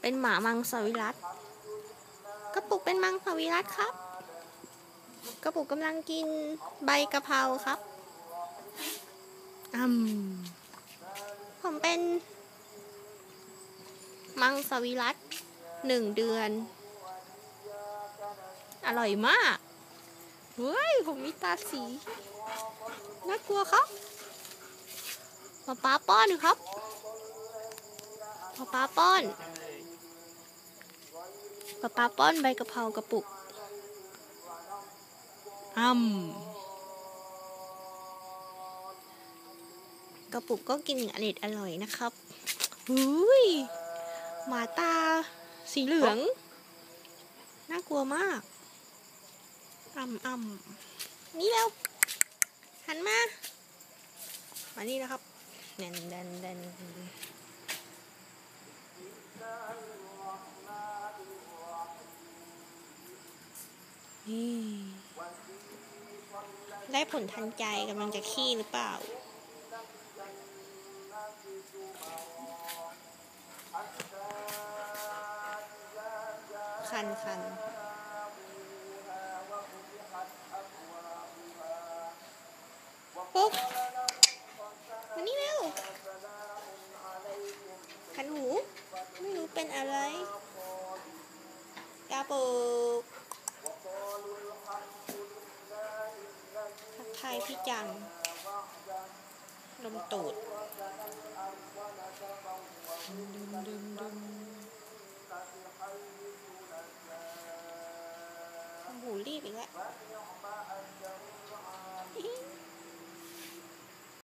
เป็นหมามังสวิรัตกระปุกเป็นมังสวิรัตครับ กระปุกกำลังกินใบกะเพราครับอืมผมเป็น มังสวิรัตหนึ่งเดือน อร่อยมากเฮ้ย ผมมีตาสี น่ากลัวครับป๊าป๊าป้อนอยู่ครับป๊าป๊าป้อน ป๊าป๊าป้อนใบกะเพรากระปุกอืมกระปุกก็กินอย่างอร่อยอร่อยนะครับหุยหมาตา สีเหลือง น่ากลัวมากอ่ำอ่ำนี่แล้วหันมามานี่นะครับเดนเดนเดน ได้ผลทันใจกำลังจะขี้หรือเปล่า คันคันปุ๊บมานี่เร็วคันหู ไม่รู้เป็นอะไรกาปุ กทักทายพี่จัง ลมตูดดึมดึมดึมดึมหูรีบอีกแล้ว